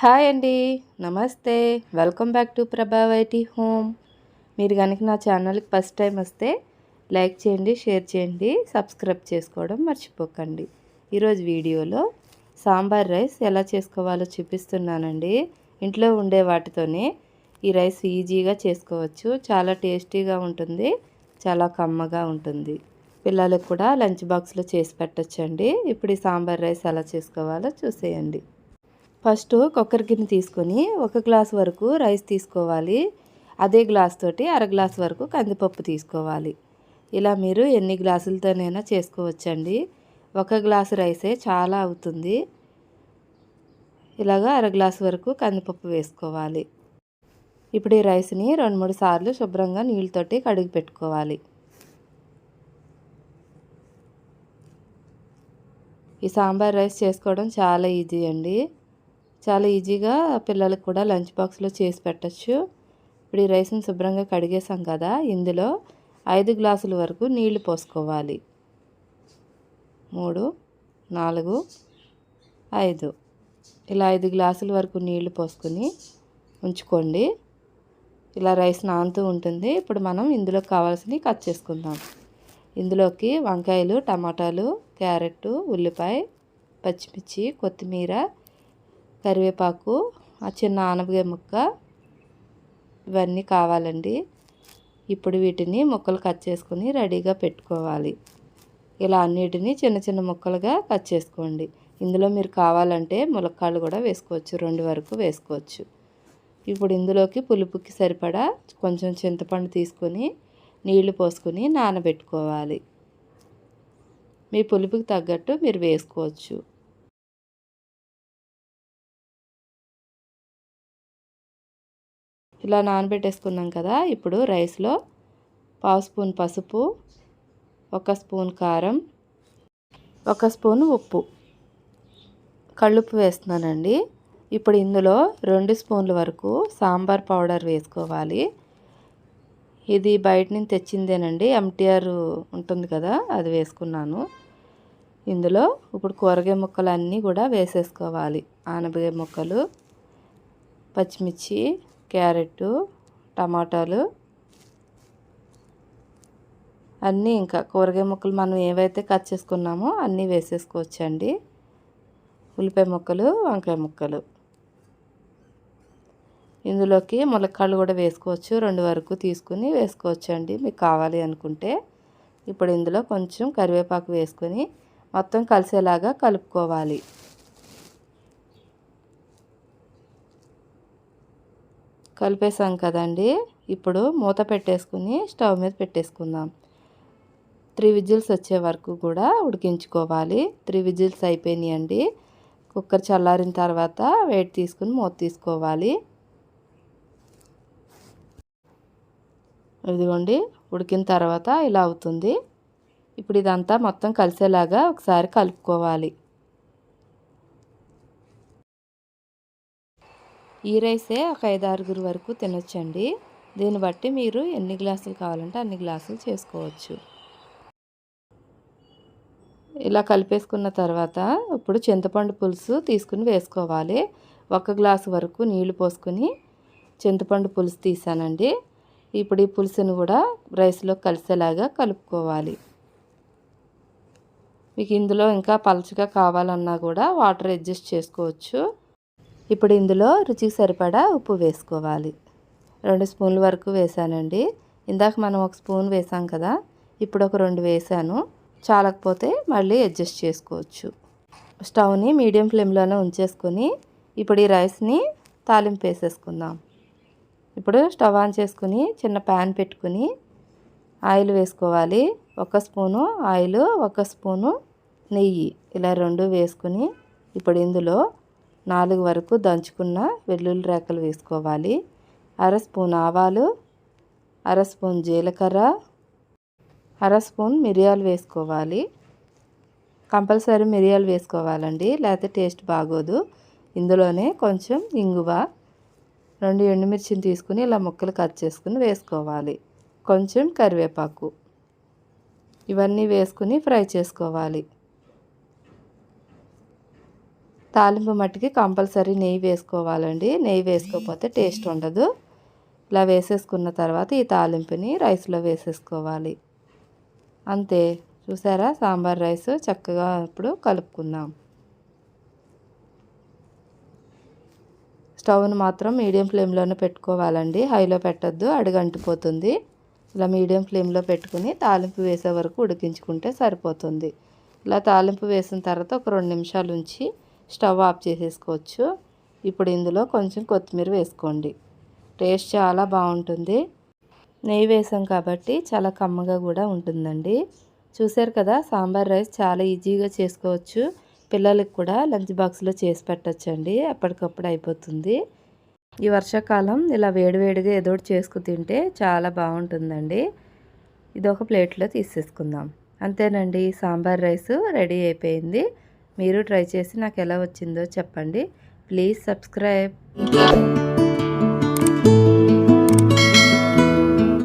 Hi అండి. నమస్తే. Welcome back to ప్రభావైటీ హోమ్. మీరు కనుక నా ఛానల్కి ఫస్ట్ టైం వస్తే లైక్ చేయండి షేర్ చేయండి సబ్స్క్రైబ్ చేసుకోవడం మర్చిపోకండి. ఈరోజు వీడియోలో సాంబార్ రైస్ ఎలా చేసుకోవాలో చూపిస్తున్నానండి. ఇంట్లో ఉండే వాటితోనే ఈ రైస్ ఈజీగా చేసుకోవచ్చు. చాలా టేస్టీగా ఉంటుంది చాలా కమ్మగా ఉంటుంది. పిల్లలకు కూడా లంచ్ బాక్స్లో చేసి పెట్టచ్చండి. ఇప్పుడు ఈ సాంబార్ రైస్ ఎలా చేసుకోవాలో చూసేయండి. ఫస్ట్ కుక్కర్ గిన్నె తీసుకొని ఒక గ్లాస్ వరకు రైస్ తీసుకోవాలి. అదే గ్లాస్ తోటి అర గ్లాస్ వరకు కందిపప్పు తీసుకోవాలి. ఇలా మీరు ఎన్ని గ్లాసులతోనైనా చేసుకోవచ్చండి. ఒక గ్లాసు రైసే చాలా అవుతుంది. ఇలాగా అర గ్లాస్ వరకు కందిపప్పు వేసుకోవాలి. ఇప్పుడు ఈ రైస్ని రెండు మూడు సార్లు శుభ్రంగా నీళ్ళతోటి కడిగి పెట్టుకోవాలి. ఈ సాంబార్ రైస్ చేసుకోవడం చాలా ఈజీ అండి. చాలా ఈజీగా పిల్లలకు కూడా లంచ్ బాక్స్లో చేసి పెట్టచ్చు. ఇప్పుడు ఈ రైస్ని శుభ్రంగా కడిగేసాం కదా ఇందులో ఐదు గ్లాసుల వరకు నీళ్ళు పోసుకోవాలి. మూడు నాలుగు ఐదు. ఇలా ఐదు గ్లాసుల వరకు నీళ్ళు పోసుకొని ఉంచుకోండి. ఇలా రైస్ నానుతూ ఉంటుంది. ఇప్పుడు మనం ఇందులో కావాల్సినవి కట్ చేసుకుందాం. ఇందులోకి వంకాయలు టమాటాలు క్యారెట్ ఉల్లిపాయ పచ్చిమిర్చి కొత్తిమీర కరివేపాకు ఆ చిన్న ఆనపకాయ ముక్క ఇవన్నీ కావాలండి. ఇప్పుడు వీటిని ముక్కలు కట్ చేసుకొని రెడీగా పెట్టుకోవాలి. ఇలా అన్నిటిని చిన్న చిన్న ముక్కలుగా కట్ చేసుకోండి. ఇందులో మీరు కావాలంటే ములక్కాళ్ళు కూడా వేసుకోవచ్చు రెండు వరకు వేసుకోవచ్చు. ఇప్పుడు ఇందులోకి పులుపుకి సరిపడా కొంచెం చింతపండు తీసుకొని నీళ్ళు పోసుకొని నానబెట్టుకోవాలి. మీ పులుపుకి తగ్గట్టు మీరు వేసుకోవచ్చు. ఇలా నానబెట్టేసుకున్నాం కదా ఇప్పుడు రైస్లో పావు స్పూన్ పసుపు ఒక స్పూన్ కారం ఒక స్పూన్ ఉప్పు. కళ్ళుప్పు వేస్తున్నానండి. ఇప్పుడు ఇందులో రెండు స్పూన్ల వరకు సాంబార్ పౌడర్ వేసుకోవాలి. ఇది బయట నుంచి తెచ్చిందేనండి ఎంటీఆర్ ఉంటుంది కదా అది వేసుకున్నాను. ఇందులో ఇప్పుడు కూరగాయ ముక్కలు అన్నీ కూడా వేసేసుకోవాలి. ఆనపకాయ ముక్కలు పచ్చిమిర్చి క్యారెట్ టమాటాలు అన్నీ ఇంకా కూరగాయ ముక్కలు మనం ఏవైతే కట్ చేసుకున్నామో అన్నీ వేసేసుకోవచ్చండి. ఉల్లిపాయ ముక్కలు వంకాయ ముక్కలు. ఇందులోకి ములక్కాళ్ళు కూడా వేసుకోవచ్చు. రెండు వరకు తీసుకుని వేసుకోవచ్చు అండి మీకు కావాలి అనుకుంటే. ఇప్పుడు ఇందులో కొంచెం కరివేపాకు వేసుకొని మొత్తం కలిసేలాగా కలుపుకోవాలి. కలిపేసాం కదండి. ఇప్పుడు మూత పెట్టేసుకుని స్టవ్ మీద పెట్టేసుకుందాం. త్రీ విజిల్స్ వచ్చే వరకు కూడా ఉడికించుకోవాలి. త్రీ విజిల్స్ అయిపోయినాయండి. కుక్కర్ చల్లారిన తర్వాత వెయిట్ తీసుకుని మూత తీసుకోవాలి. ఇదిగోండి ఉడికిన తర్వాత ఇలా అవుతుంది. ఇప్పుడు ఇదంతా మొత్తం కలిసేలాగా ఒకసారి కలుపుకోవాలి. ఈ రైసే ఒక ఐదు ఆరుగురు వరకు తినొచ్చండి. దీన్ని బట్టి మీరు ఎన్ని గ్లాసులు కావాలంటే అన్ని గ్లాసులు చేసుకోవచ్చు. ఇలా కలిపేసుకున్న తర్వాత ఇప్పుడు చింతపండు పులుసు తీసుకుని వేసుకోవాలి. ఒక గ్లాసు వరకు నీళ్ళు పోసుకొని చింతపండు పులుసు తీసానండి. ఇప్పుడు ఈ పులుసును కూడా రైస్లో కలిసేలాగా కలుపుకోవాలి. మీకు ఇందులో ఇంకా పలుచగా కావాలన్నా కూడా వాటర్ అడ్జస్ట్ చేసుకోవచ్చు. ఇప్పుడు ఇందులో రుచికి సరిపడా ఉప్పు వేసుకోవాలి. రెండు స్పూన్ల వరకు వేసానండి. ఇందాక మనం ఒక స్పూన్ వేసాం కదా ఇప్పుడు ఒక రెండు వేసాను. చాలకపోతే మళ్ళీ అడ్జస్ట్ చేసుకోవచ్చు. స్టవ్ని మీడియం ఫ్లేమ్లోనే ఉంచేసుకొని ఇప్పుడు ఈ రైస్ని తాలింపు వేసేసుకుందాం. ఇప్పుడు స్టవ్ ఆన్ చేసుకుని చిన్న ప్యాన్ పెట్టుకుని ఆయిల్ వేసుకోవాలి. ఒక స్పూను ఆయిల్ ఒక స్పూను నెయ్యి. ఇలా రెండు వేసుకుని ఇప్పుడు ఇందులో నాలుగు వరకు దంచుకున్న వెల్లుల్లి రేకలు వేసుకోవాలి. అర స్పూన్ ఆవాలు అర స్పూన్ జీలకర్ర అర స్పూన్ మిరియాలు వేసుకోవాలి. కంపల్సరీ మిరియాలు వేసుకోవాలండి లేకపోతే టేస్ట్ బాగోదు. ఇందులోనే కొంచెం ఇంగువ రెండు ఎండుమిర్చిని తీసుకుని ఇలా ముక్కలు కట్ చేసుకుని వేసుకోవాలి. కొంచెం కరివేపాకు. ఇవన్నీ వేసుకుని ఫ్రై చేసుకోవాలి. తాలింపు మట్టికి కంపల్సరీ నెయ్యి వేసుకోవాలండి. నెయ్యి వేసుకోకపోతే టేస్ట్ ఉండదు. ఇలా వేసేసుకున్న తర్వాత ఈ తాలింపుని రైస్లో వేసేసుకోవాలి. అంతే. చూసారా? సాంబార్ రైస్ చక్కగా ఇప్పుడు కలుపుకుందాం. స్టవ్ను మాత్రం మీడియం ఫ్లేమ్లోనే పెట్టుకోవాలండి. హైలో పెట్టద్దు. అడుగంటిపోతుంది ఇలా మీడియం ఫ్లేమ్లో పెట్టుకుని తాలింపు వేసే వరకు ఉడికించుకుంటే సరిపోతుంది. ఇలా తాలింపు వేసిన తర్వాత ఒక రెండు నిమిషాలు ఉంచి స్టవ్ ఆఫ్ చేసేసుకోవచ్చు. ఇప్పుడు ఇందులో కొంచెం కొత్తిమీర వేసుకోండి. టేస్ట్ చాలా బాగుంటుంది. నెయ్యి వేసాం కాబట్టి చాలా కమ్మగా కూడా ఉంటుందండి. చూసారు కదా సాంబార్ రైస్ చాలా ఈజీగా చేసుకోవచ్చు. పిల్లలకి కూడా లంచ్ బాక్స్లో చేసి పెట్టచ్చండి. ఎప్పటికప్పుడు అయిపోతుంది. ఈ వర్షాకాలం ఇలా వేడివేడిగా ఏదో ఒకటి చేసుకు తింటే చాలా బాగుంటుందండి. ఇది ఒక ప్లేట్లో తీసేసుకుందాం. అంతేనండి సాంబార్ రైస్ రెడీ అయిపోయింది. మీరు ట్రై చేసి నాకు ఎలా వచ్చిందో చెప్పండి. Please subscribe.